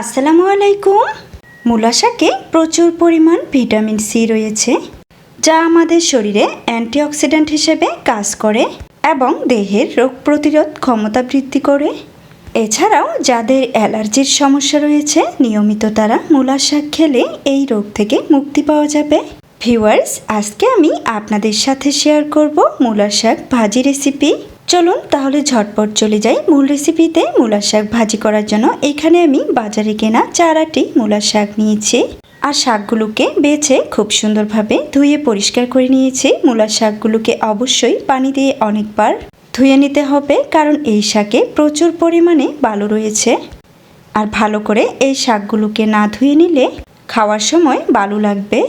আসসালামু আলাইকুম। মূলা শাকে প্রচুর পরিমাণ ভিটামিন সি রয়েছে, যা আমাদের শরীরে অ্যান্টিঅক্সিডেন্ট হিসেবে কাজ করে এবং দেহের রোগ প্রতিরোধ ক্ষমতা বৃদ্ধি করে। এছাড়াও যাদের অ্যালার্জির সমস্যা রয়েছে, নিয়মিত তারা মূলা শাক খেলে এই রোগ থেকে মুক্তি পাওয়া যাবে। ভিউয়ার্স, আজকে আমি আপনাদের সাথে শেয়ার করব মূলা শাক ভাজি রেসিপি। চলুন তাহলে ঝটপট চলে যাই মূল রেসিপিতে মূলা শাক ভাজি করার জন্য। এখানে আমি বাজারে কেনা চারাটি মূলা শাক নিয়েছি আর শাকগুলোকে বেছে খুব সুন্দরভাবে ধুয়ে পরিষ্কার করে নিয়েছি। মূলার শাকগুলোকে অবশ্যই পানি দিয়ে অনেকবার ধুয়ে নিতে হবে, কারণ এই শাকে প্রচুর পরিমাণে বালু রয়েছে। আর ভালো করে এই শাকগুলোকে না ধুয়ে নিলে খাওয়ার সময় বালু লাগবে।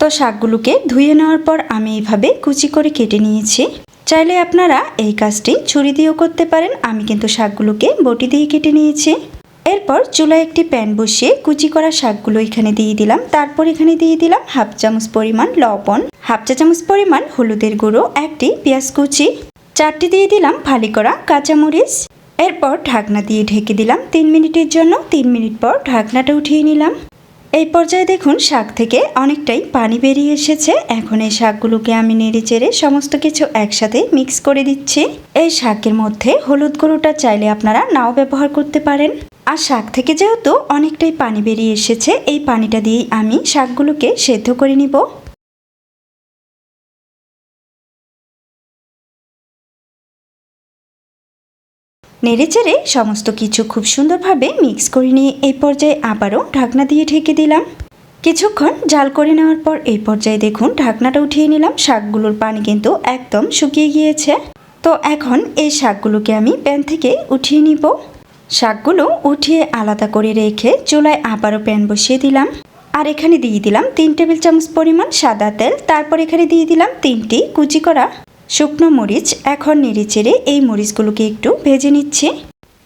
তো শাকগুলোকে ধুয়ে নেওয়ার পর আমি এইভাবে কুচি করে কেটে নিয়েছি। চাইলে আপনারা এই কাজটি ছুরি দিয়েও করতে পারেন। আমি কিন্তু শাকগুলোকে বটি দিয়ে কেটে নিয়েছি। এরপর চুলায় একটি প্যান বসিয়ে কুচি করা শাকগুলো এখানে দিয়ে দিলাম। তারপর এখানে দিয়ে দিলাম হাফ চামচ পরিমাণ লবণ। হাফ চা চামচ পরিমাণ হলুদের গুঁড়ো, একটি পেঁয়াজ কুচি। চারটি দিয়ে দিলাম ফালি করা কাঁচামরিচ। এরপর ঢাকনা দিয়ে ঢেকে দিলাম তিন মিনিটের জন্য। তিন মিনিট পর ঢাকনাটা উঠিয়ে নিলাম। এই পর্যায়ে দেখুন শাক থেকে অনেকটাই পানি বেরিয়ে এসেছে। এখন এই শাকগুলোকে আমি নেড়ে চেড়ে সমস্ত কিছু একসাথে মিক্স করে দিচ্ছি। এই শাকের মধ্যে হলুদ গুঁড়োটা চাইলে আপনারা নাও ব্যবহার করতে পারেন। আর শাক থেকে যেহেতু অনেকটাই পানি বেরিয়ে এসেছে, এই পানিটা দিয়েই আমি শাকগুলোকে সেদ্ধ করে নিব। নেড়েচেড়ে সমস্ত কিছু খুব সুন্দরভাবে মিক্স করে নিয়ে এই পর্যায়ে আবারও ঢাকনা দিয়ে ঢেকে দিলাম। কিছুক্ষণ জাল করে নেওয়ার পর এই পর্যায়ে দেখুন ঢাকনাটা উঠিয়ে নিলাম। শাকগুলোর পানি কিন্তু একদম শুকিয়ে গিয়েছে। তো এখন এই শাকগুলোকে আমি প্যান থেকে উঠিয়ে নিব। শাকগুলো উঠিয়ে আলাদা করে রেখে চুলায় আবারও প্যান বসিয়ে দিলাম। আর এখানে দিয়ে দিলাম তিন টেবিল চামচ পরিমাণ সাদা তেল। তারপর এখানে দিয়ে দিলাম তিনটি কুচি করা শুকনো মরিচ, এখন নেড়েচেড়ে এই মরিচগুলোকে একটু ভেজে নিচ্ছি।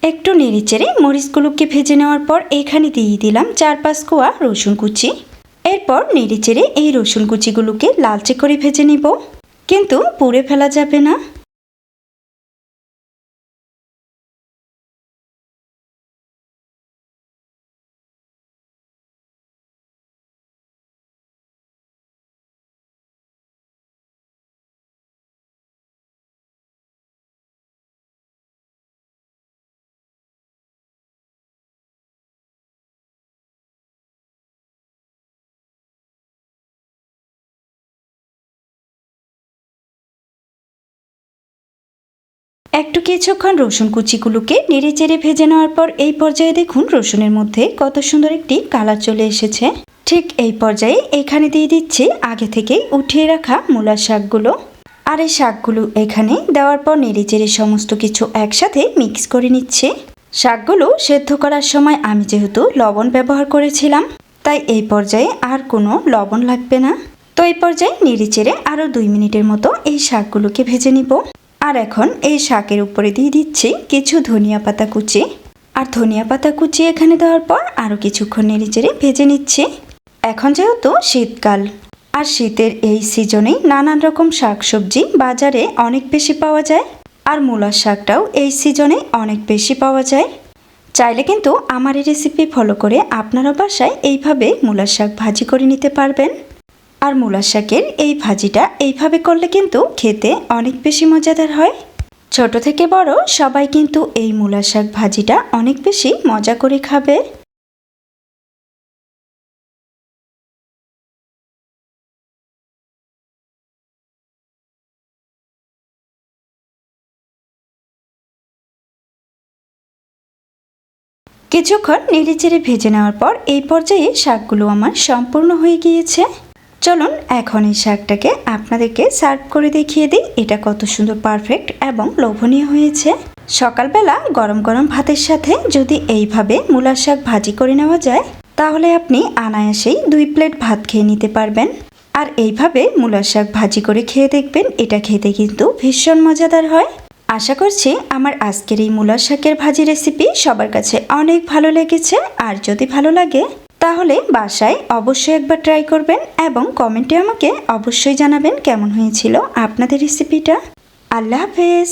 একটু নেড়েচেড়ে মরিচগুলোকে ভেজে নেওয়ার পর এখানে দিয়ে দিলাম চার পাঁচ কোয়া রসুন কুচি। এরপর নেড়েচেড়ে এই রসুন কুচিগুলোকে লালচে করে ভেজে নিব। কিন্তু পুড়ে ফেলা যাবে না। একটু কিছুক্ষণ রসুন কুচিগুলোকে নেড়ে চেড়ে ভেজে নেওয়ার পর এই পর্যায়ে দেখুন রসুনের মধ্যে কত সুন্দর একটি কালার চলে এসেছে। ঠিক এই পর্যায়ে এখানে দিয়ে দিচ্ছি আগে থেকেই উঠিয়ে রাখা মূলার শাকগুলো। আর এই শাকগুলো এখানে দেওয়ার পর নেড়ে চেড়ে সমস্ত কিছু একসাথে মিক্স করে নিচ্ছে। শাকগুলো সেদ্ধ করার সময় আমি যেহেতু লবণ ব্যবহার করেছিলাম, তাই এই পর্যায়ে আর কোনো লবণ লাগবে না। তো এই পর্যায়ে নেড়ে চেড়ে আরও দুই মিনিটের মতো এই শাকগুলোকে ভেজে নিব। আর এখন এই শাকের উপরে দিয়ে দিচ্ছি কিছু ধনিয়া পাতা কুচি। আর ধনিয়া পাতা কুচি এখানে দেওয়ার পর আরও কিছুক্ষণ নেড়ে চেড়ে ভেজে নিচ্ছি। এখন যেহেতু শীতকাল, আর শীতের এই সিজনে নানান রকম শাকসবজি বাজারে অনেক বেশি পাওয়া যায়, আর মূলার শাকটাও এই সিজনে অনেক বেশি পাওয়া যায়। চাইলে কিন্তু আমার এই রেসিপি ফলো করে আপনারা বাসায় এইভাবে মূলার শাক ভাজি করে নিতে পারবেন। আর মূলা শাকের এই ভাজিটা এইভাবে করলে কিন্তু খেতে অনেক বেশি মজাদার হয়। ছোট থেকে বড় সবাই কিন্তু এই মূলা শাক ভাজিটা অনেক বেশি মজা করে খাবে। কিছুক্ষণ নেড়ে চেড়ে ভেজে নেওয়ার পর এই পর্যায়ে শাকগুলো আমার সম্পূর্ণ হয়ে গিয়েছে। চলুন, এখন এই শাকটাকে আপনাদেরকে সার্ভ করে দেখিয়ে দিই। এটা কত সুন্দর পারফেক্ট এবং লোভনীয় হয়েছে। সকালবেলা গরম গরম ভাতের সাথে যদি এইভাবে মূলার শাক ভাজি করে নেওয়া যায়, তাহলে আপনি আনায়াসেই দুই প্লেট ভাত খেয়ে নিতে পারবেন। আর এইভাবে মূলার শাক ভাজি করে খেয়ে দেখবেন, এটা খেতে কিন্তু ভীষণ মজাদার হয়। আশা করছি আমার আজকের এই মূলার শাকের ভাজি রেসিপি সবার কাছে অনেক ভালো লেগেছে। আর যদি ভালো লাগে তাহলে বাসায় অবশ্যই একবার ট্রাই করবেন এবং কমেন্টে আমাকে অবশ্যই জানাবেন কেমন হয়েছিল আপনাদের রেসিপিটা আল্লাহ হাফেজ।